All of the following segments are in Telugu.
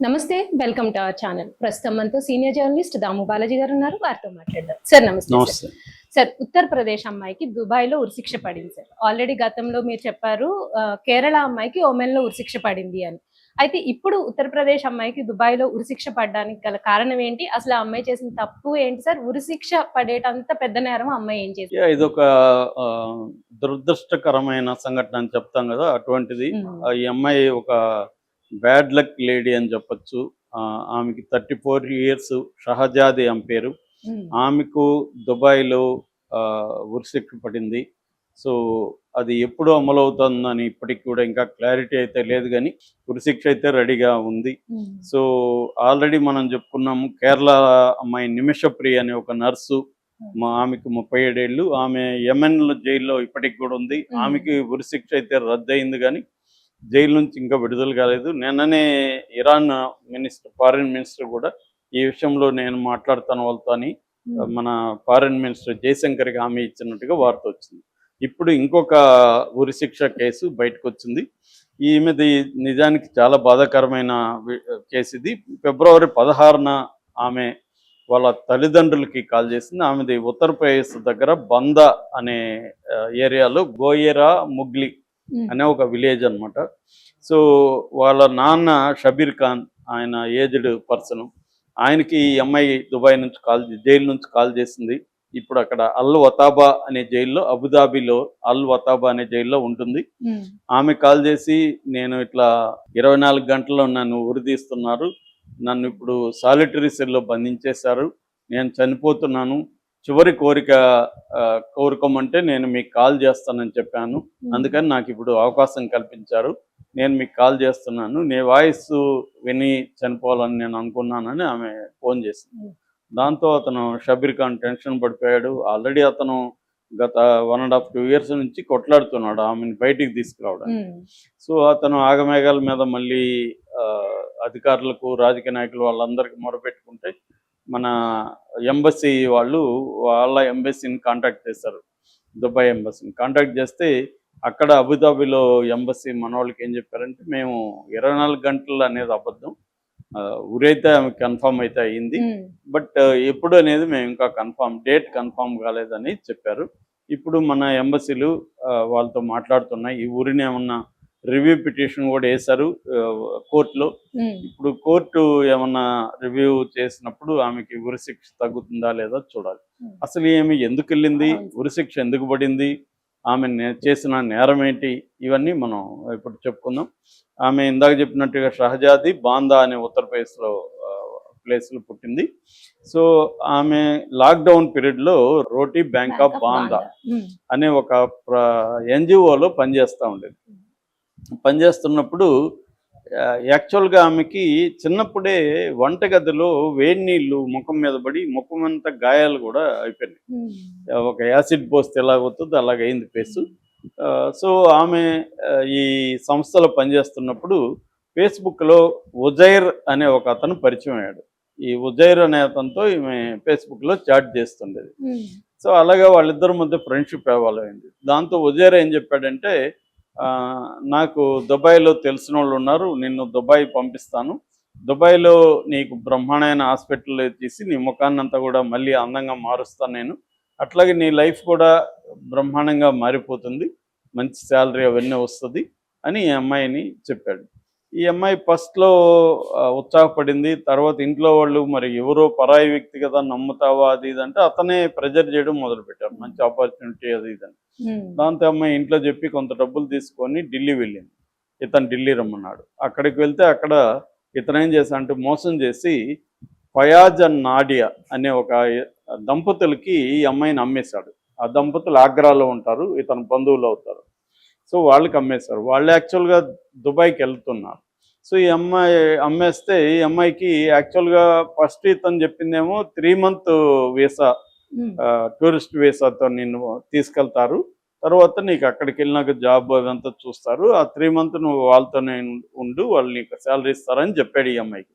నమస్తే వెల్కమ్ టు అవర్ ఛానల్. ప్రస్తుతం మనతో సీనియర్ జర్నలిస్ట్ దాము బాలాజీ గారు ఉన్నారు. వారితో మాట్లాడదాం. సార్ నమస్తే సార్. ఉత్తరప్రదేశ్ అమ్మాయికి దుబాయ్లో ఉరిశిక్ష పడింది సార్. ఆల్రెడీ గతంలో మీరు చెప్పారు కేరళ అమ్మాయికి ఒమెన్లో ఉరిశిక్ష పడింది అని. అయితే ఇప్పుడు ఉత్తరప్రదేశ్ అమ్మాయికి దుబాయ్లో ఉరిశిక్ష పడడానికి గల కారణం ఏంటి? అసలు ఆ అమ్మాయి చేసిన తప్పు ఏంటి సార్? ఉరిశిక్ష పడేటంత పెద్ద నేరం అమ్మాయి ఏం చేసింది? యా, ఇదొక ఆ, దురదృష్టకరమైన సంఘటన అని చెప్తాం కదా అటువంటిది. ఈ అమ్మాయి ఒక బ్యాడ్ లక్ లేడీ అని చెప్పొచ్చు. ఆ, ఆమెకి థర్టీ ఫోర్ ఇయర్స్ షహజాది ఆమె పేరు. ఆమెకు దుబాయ్లో ఉరిశిక్ష పడింది. సో అది ఎప్పుడు అమలవుతుందని ఇప్పటికి కూడా ఇంకా క్లారిటీ అయితే లేదు కానీ ఉరిశిక్ష అయితే రెడీగా ఉంది. సో ఆల్రెడీ మనం చెప్పుకున్నాము కేరళ అమ్మాయి నిమిషప్రియ అనే ఒక నర్సు మా ఆమెకు ముప్పై ఏడేళ్ళు. ఆమె యెమెన్ జైల్లో ఇప్పటికి కూడా ఉంది. ఆమెకి ఉరిశిక్ష అయితే రద్దు అయింది కానీ జైలు నుంచి ఇంకా విడుదల కాలేదు. నిన్ననే ఇరాన్ మినిస్టర్ ఫారిన్ మినిస్టర్ కూడా ఈ విషయంలో నేను మాట్లాడతాను వాళ్ళతో అని మన ఫారిన్ మినిస్టర్ జయశంకర్కి హామీ ఇచ్చినట్టుగా వార్త వచ్చింది. ఇప్పుడు ఇంకొక ఉరిశిక్ష కేసు బయటకు వచ్చింది ఈమెది నిజానికి చాలా బాధాకరమైన కేసు ఇది ఫిబ్రవరి పదహారున ఆమె వాళ్ళ తల్లిదండ్రులకి కాల్ చేసింది. ఆమెది ఉత్తరప్రదేశ్ దగ్గర బంద అనే ఏరియాలో గోయేరా ముగ్లి అనే ఒక విలేజ్ అన్నమాట. సో వాళ్ళ నాన్న షబీర్ ఖాన్ ఆయన ఏజ్డ్ పర్సన్ ఆయనకి ఈ అమ్మాయి దుబాయ్ నుంచి కాల్ జైలు నుంచి కాల్ చేసింది. ఇప్పుడు అక్కడ అల్ వతాబా అనే జైల్లో అబుదాబిలో అల్ వతాబా అనే జైల్లో ఉంటుంది. ఆమె కాల్ చేసి నేను ఇట్లా ఇరవై నాలుగు గంటల్లో నన్ను ఉరిదీస్తున్నారు నన్ను ఇప్పుడు సాలిటరీ సెల్లో బంధించేశారు. నేను చనిపోతున్నాను. చివరి కోరిక కోరుకోమంటే నేను మీకు కాల్ చేస్తానని చెప్పాను. అందుకని నాకు ఇప్పుడు అవకాశం కల్పించారు. నేను మీకు కాల్ చేస్తున్నాను. నీ వాయిస్ విని చనిపోవాలని నేను అనుకున్నానని ఆమె ఫోన్ చేసింది. దాంతో అతను షబీర్ ఖాన్ టెన్షన్ పడిపోయాడు. ఆల్రెడీ అతను గత one and half two years నుంచి కొట్లాడుతున్నాడు ఆమెను బయటికి తీసుకురావడానికి. ఉమ్, సో అతను ఆగమేఘాల మీద మళ్ళీ అధికారులకు రాజకీయ నాయకులు వాళ్ళందరికీ మొరపెట్టుకుంటే మన ఎంబసీ వాళ్ళు వాళ్ళ ఎంబసీని కాంటాక్ట్ చేశారు దుబాయ్ ఎంబసీని కాంటాక్ట్ చేస్తే అక్కడ అబుదాబిలో ఎంబసీ మన వాళ్ళకి ఏం చెప్పారంటే మేము ఇరవై నాలుగు గంటలు అనేది అబద్ధం. ఊరైతే ఆమె కన్ఫామ్ అయితే అయ్యింది. బట్ ఎప్పుడు అనేది మేము ఇంకా కన్ఫామ్ డేట్ కన్ఫామ్ కాలేదని చెప్పారు. ఇప్పుడు మన ఎంబసీలు వాళ్ళతో మాట్లాడుతున్నాయి. ఈ ఊరిని ఏమన్నా రివ్యూ పిటిషన్ కూడా వేశారు కోర్టులో. ఇప్పుడు కోర్టు ఏమన్నా రివ్యూ చేసినప్పుడు ఆమెకి ఉరిశిక్ష తగ్గుతుందా లేదా చూడాలి. అసలు ఏమి ఎందుకు వెళ్ళింది. ఉరిశిక్ష ఎందుకు పడింది? ఆమె చేసిన నేరం ఏంటి? ఇవన్నీ మనం ఇప్పుడు చెప్పుకుందాం. ఆమె ఇందాక చెప్పినట్టుగా షహజాది బాందా అనే ఉత్తరప్రదేశ్లో ప్లేస్లో పుట్టింది. సో ఆమె లాక్డౌన్ పీరియడ్లో రోటీ బ్యాంక్ ఆఫ్ బాందా అనే ఒక ఎన్జిఓలో పనిచేస్తూ ఉండేది. పనిచేస్తున్నప్పుడు యాక్చువల్గా ఆమెకి చిన్నప్పుడే వంటగదిలో వేడి నీళ్ళు ముఖం మీద పడి ముఖం అంతా గాయాలు కూడా అయిపోయినాయి. ఒక యాసిడ్ పోస్తే ఎలాగవుతుందో అలాగైంది ఫేస్. సో ఆమె ఈ సంస్థలో పనిచేస్తున్నప్పుడు ఫేస్బుక్లో ఉజైర్ అనే ఒక అతను పరిచయం అయ్యాడు. ఈ ఉజైర్ అనే అతనితో ఈమె ఫేస్బుక్లో చాట్ చేస్తుండేది. సో అలాగే వాళ్ళిద్దరి మధ్య ఫ్రెండ్షిప్ అవ్వాలైంది దాంతో ఉజేర్ ఏం చెప్పాడంటే నాకు దుబాయ్లో తెలిసిన వాళ్ళు ఉన్నారు. నిన్ను దుబాయ్ పంపిస్తాను. దుబాయ్లో నీకు బ్రహ్మాండమైన హాస్పిటల్ తీసి నీ ముఖాన్ని అంతా కూడా మళ్ళీ అందంగా మారుస్తాను నేను. అట్లాగే నీ లైఫ్ కూడా బ్రహ్మాండంగా మారిపోతుంది. మంచి శాలరీ అవన్నీ వస్తుంది అని ఈ అమ్మాయిని చెప్పాడు. ఈ అమ్మాయి ఫస్ట్లో ఉత్సాహపడింది. తర్వాత ఇంట్లో వాళ్ళు మరి ఎవరో పరాయి వ్యక్తి కదా నమ్ముతావా అది ఇది అంటే అతనే ప్రెజర్ చేయడం మొదలుపెట్టారు మంచి ఆపర్చునిటీ అది ఇది అని. ఉమ్, దాంతో అమ్మాయి ఇంట్లో చెప్పి కొంత డబ్బులు తీసుకొని ఢిల్లీ వెళ్ళింది. ఇతను ఢిల్లీ రమ్మన్నాడు. అక్కడికి వెళ్తే అక్కడ ఇతను ఏం చేశా అంటే మోసం చేసి ఫయాజ్ అండ్ నాడియా అనే ఒక దంపతులకి ఈ అమ్మాయిని అమ్మేశాడు. ఆ దంపతులు ఆగ్రాలో ఉంటారు ఇతను బంధువులు అవుతారు. సో వాళ్ళకి అమ్మేశారు వాళ్ళు యాక్చువల్గా దుబాయ్కి వెళ్తున్నారు. సో ఈ అమ్మాయి అమ్మేస్తే ఈ అమ్మాయికి యాక్చువల్గా ఫస్ట్ ఇతను చెప్పిందేమో త్రీ మంత్ వీసా టూరిస్ట్ వీసాతో నిన్ను తీసుకెళ్తారు. తర్వాత నీకు అక్కడికి వెళ్ళినాక జాబ్ అదంతా చూస్తారు. ఆ త్రీ మంత్ నువ్వు వాళ్ళతోనే ఉండు వాళ్ళు నీకు శాలరీ ఇస్తారని చెప్పాడు ఈ అమ్మాయికి.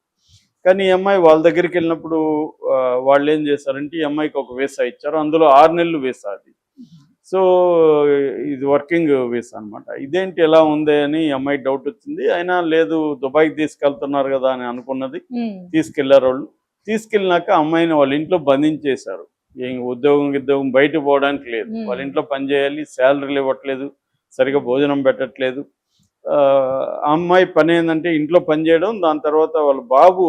కానీ ఈ అమ్మాయి వాళ్ళ దగ్గరికి వెళ్ళినప్పుడు వాళ్ళు ఏం చేశారంటే ఈ అమ్మాయికి ఒక వీసా ఇచ్చారు. అందులో ఆరు నెలలు వీసా అది. సో ఇది వర్కింగ్ వీసా అన్నమాట. ఇదేంటి ఎలా ఉంది అని అమ్మాయి డౌట్ వచ్చింది. అయినా లేదు దుబాయ్కి తీసుకెళ్తున్నారు కదా అని అనుకున్నది. తీసుకెళ్ళారు వాళ్ళు. తీసుకెళ్ళినాక అమ్మాయిని వాళ్ళ ఇంట్లో బంధించేశారు. ఏం ఉద్యోగం ఉద్యోగం బయట పోవడానికి లేదు. వాళ్ళ ఇంట్లో పని చేయాలి శాలరీలు ఇవ్వట్లేదు సరిగా భోజనం పెట్టట్లేదు. అమ్మాయి పని ఏంటంటే ఇంట్లో పని చేయడం. దాని తర్వాత వాళ్ళ బాబు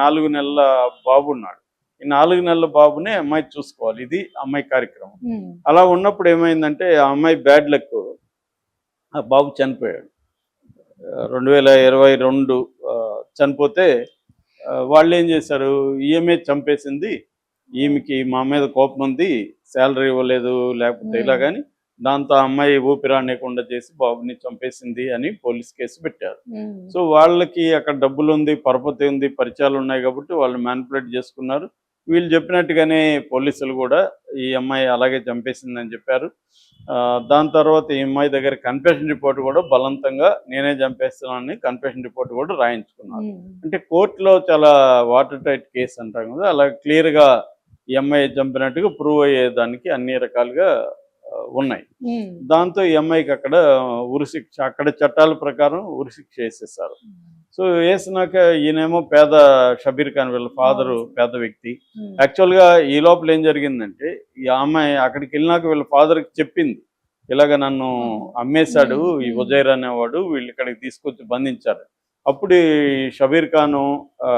నాలుగు నెలల బాబు ఉన్నాడు. ఈ నాలుగు నెలల బాబునే అమ్మాయి చూసుకోవాలి. ఇది అమ్మాయి కార్యక్రమం. అలా ఉన్నప్పుడు ఏమైందంటే ఆ అమ్మాయి బ్యాడ్ లక్ ఆ బాబు చనిపోయాడు. రెండు వేల ఇరవై రెండు చనిపోతే వాళ్ళు ఏం చేశారు? ఈమె చంపేసింది. ఈమెకి మా మీద కోపం ఉంది. శాలరీ ఇవ్వలేదు లేకపోతే ఇలా. కానీ దాంతో ఆ అమ్మాయి ఊపిరానేకుండా చేసి బాబుని చంపేసింది అని పోలీస్ కేసు పెట్టారు. సో వాళ్ళకి అక్కడ డబ్బులు ఉంది పరపతి ఉంది పరిచయాలు ఉన్నాయి కాబట్టి వాళ్ళు మ్యానిపులేట్ చేసుకున్నారు. వీళ్ళు చెప్పినట్టుగానే పోలీసులు కూడా ఈ అమ్మాయి అలాగే చంపేసిందని చెప్పారు. దాని తర్వాత ఈ అమ్మాయి దగ్గర కన్ఫెషన్ రిపోర్ట్ కూడా బలవంతంగా నేనే చంపేస్తున్నానని కన్ఫెషన్ రిపోర్ట్ కూడా రాయించుకున్నారు. ఉమ్, అంటే కోర్టులో చాలా వాటర్ టైట్ కేసు అంటాం కదా అలా క్లియర్గా ఈ అమ్మాయి చంపినట్టుగా ప్రూవ్ అయ్యేదానికి అన్ని రకాలుగా ఉన్నాయి. దాంతో ఈ అమ్మాయికి అక్కడ ఉరిశిక్ష అక్కడ చట్టాల ప్రకారం ఉరిశిక్ష వేసేసారు. సో వేసినాక ఈయనేమో పేద షబీర్ ఖాన్ వీళ్ళ ఫాదరు పేద వ్యక్తి. యాక్చువల్గా ఈ లోపల ఏం జరిగిందంటే ఈ అమ్మాయి అక్కడికి వెళ్ళినాక వీళ్ళ ఫాదర్కి చెప్పింది. ఇలాగ నన్ను అమ్మేశాడు ఈ ఉజైర్ అనేవాడు వీళ్ళు ఇక్కడికి తీసుకొచ్చి బంధించారు. అప్పుడు షబీర్ ఖాను ఆ,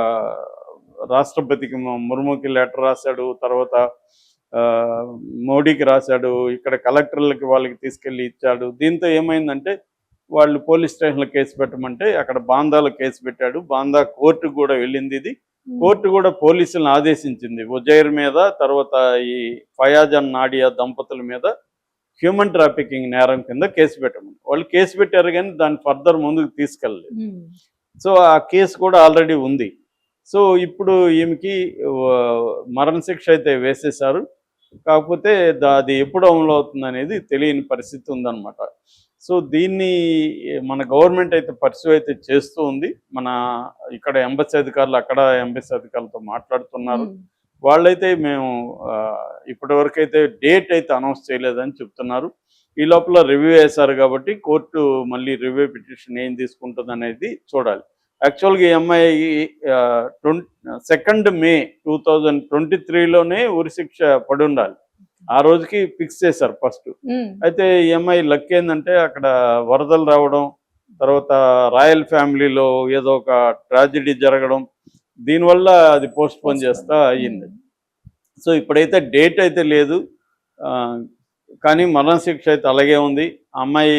రాష్ట్రపతికి ముర్ముకి లెటర్ రాశాడు తర్వాత మోడీకి రాశాడు ఇక్కడ కలెక్టర్లకి వాళ్ళకి తీసుకెళ్ళి ఇచ్చాడు. దీంతో ఏమైందంటే వాళ్ళు పోలీస్ స్టేషన్లో కేసు పెట్టమంటే అక్కడ బాందాలో కేసు పెట్టాడు. బాందా కోర్టుకు కూడా వెళ్ళింది ఇది. కోర్టు కూడా పోలీసులను ఆదేశించింది. ఉజైర్ మీద తర్వాత ఈ ఫయాజ్ అండ్ నాడియా దంపతుల మీద హ్యూమన్ ట్రాఫికింగ్ నేరం కింద కేసు పెట్టమని వాళ్ళు కేసు పెట్టారు కానీ దాన్ని ఫర్దర్ ముందుకు తీసుకెళ్ళలేదు. సో ఆ కేసు కూడా ఆల్రెడీ ఉంది. సో ఇప్పుడు ఈమెకి మరణశిక్ష అయితే వేసేశారు. కాకపోతే అది ఎప్పుడు అమలు అవుతుంది అనేది తెలియని పరిస్థితి ఉందన్నమాట. సో దీన్ని మన గవర్నమెంట్ అయితే పర్సూ అయితే చేస్తూ ఉంది. మన ఇక్కడ ఎంబసీ అధికారులు అక్కడ ఎంబసీ అధికారులతో మాట్లాడుతున్నారు. వాళ్ళైతే మేము ఇప్పటి వరకు అయితే డేట్ అయితే అనౌన్స్ చేయలేదని చెప్తున్నారు. ఈ లోపల రివ్యూ వేశారు కాబట్టి కోర్టు మళ్ళీ రివ్యూ పిటిషన్ ఏం తీసుకుంటుంది అనేది చూడాలి. యాక్చువల్గా ఈ అమ్మాయి twenty second May two thousand twenty త్రీలోనే ఉరిశిక్ష పడి ఉండాలి ఆ రోజుకి ఫిక్స్ చేశారు ఫస్ట్. అయితే ఈ అమ్మాయి లక్ ఏంటంటే అక్కడ వరదలు రావడం తర్వాత రాయల్ ఫ్యామిలీలో ఏదో ఒక ట్రాజడీ జరగడం దీనివల్ల అది పోస్ట్ పోన్ చేస్తా అయ్యింది. సో ఇప్పుడైతే డేట్ అయితే లేదు. కానీ మరణశిక్ష అయితే అలాగే ఉంది. అమ్మాయి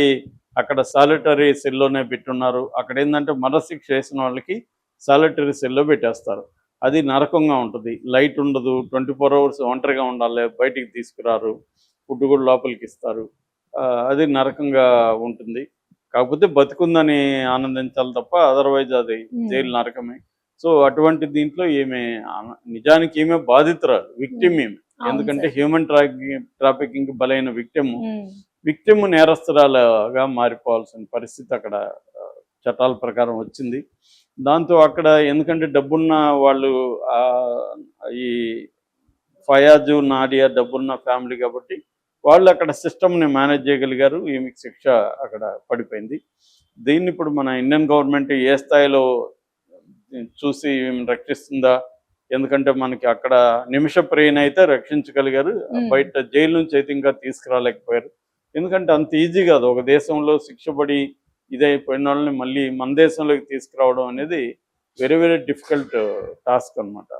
అక్కడ సాలిటరీ సెల్లోనే పెట్టున్నారు. అక్కడ ఏంటంటే మరణశిక్ష వేసిన వాళ్ళకి సాలిటరీ సెల్లో పెట్టేస్తారు. అది నరకంగా ఉంటుంది. లైట్ ఉండదు. ట్వంటీ ఫోర్ అవర్స్ ఒంటరిగా ఉండాలి. బయటికి తీసుకురారు. ఫుడ్ కూడా లోపలికి ఇస్తారు. అది నరకంగా ఉంటుంది. కాకపోతే బతుకుందని ఆనందించాలి తప్ప అదర్వైజ్ అది ఉమ్, జైలు నరకమే. సో అటువంటి దీంట్లో ఈమె నిజానికి ఈమె బాధితురాలు విక్టిమ్ ఈమె. అవును ఎందుకంటే. హ్యూమన్ ట్రాఫికింగ్ ట్రాఫికింగ్ బలైన విక్టిమ్ విక్టిమ్ నేరస్తురాలుగా మారిపోవాల్సిన పరిస్థితి అక్కడ చట్టాల ప్రకారం వచ్చింది. దాంతో అక్కడ ఎందుకంటే డబ్బున్న వాళ్ళు ఈ ఫయాజు నాడియా డబ్బున్న ఫ్యామిలీ కాబట్టి వాళ్ళు అక్కడ సిస్టమ్ని మేనేజ్ చేయగలిగారు. ఈమెకి శిక్ష అక్కడ పడిపోయింది. దీన్ని ఇప్పుడు మన ఇండియన్ గవర్నమెంట్ ఏ స్థాయిలో చూసి ఈమెను రక్షిస్తుందా? ఎందుకంటే మనకి అక్కడ నిమిష ప్రేయన అయితే రక్షించగలిగారు. బయట జైలు నుంచి అయితే ఇంకా తీసుకురాలేకపోయారు. ఎందుకంటే అంత ఈజీ కాదు. ఒక దేశంలో శిక్షపడి ఇదైపోయిన వాళ్ళని మళ్ళీ మన దేశంలోకి తీసుకురావడం అనేది వెరీ వెరీ డిఫికల్ట్ టాస్క్ అన్నమాట.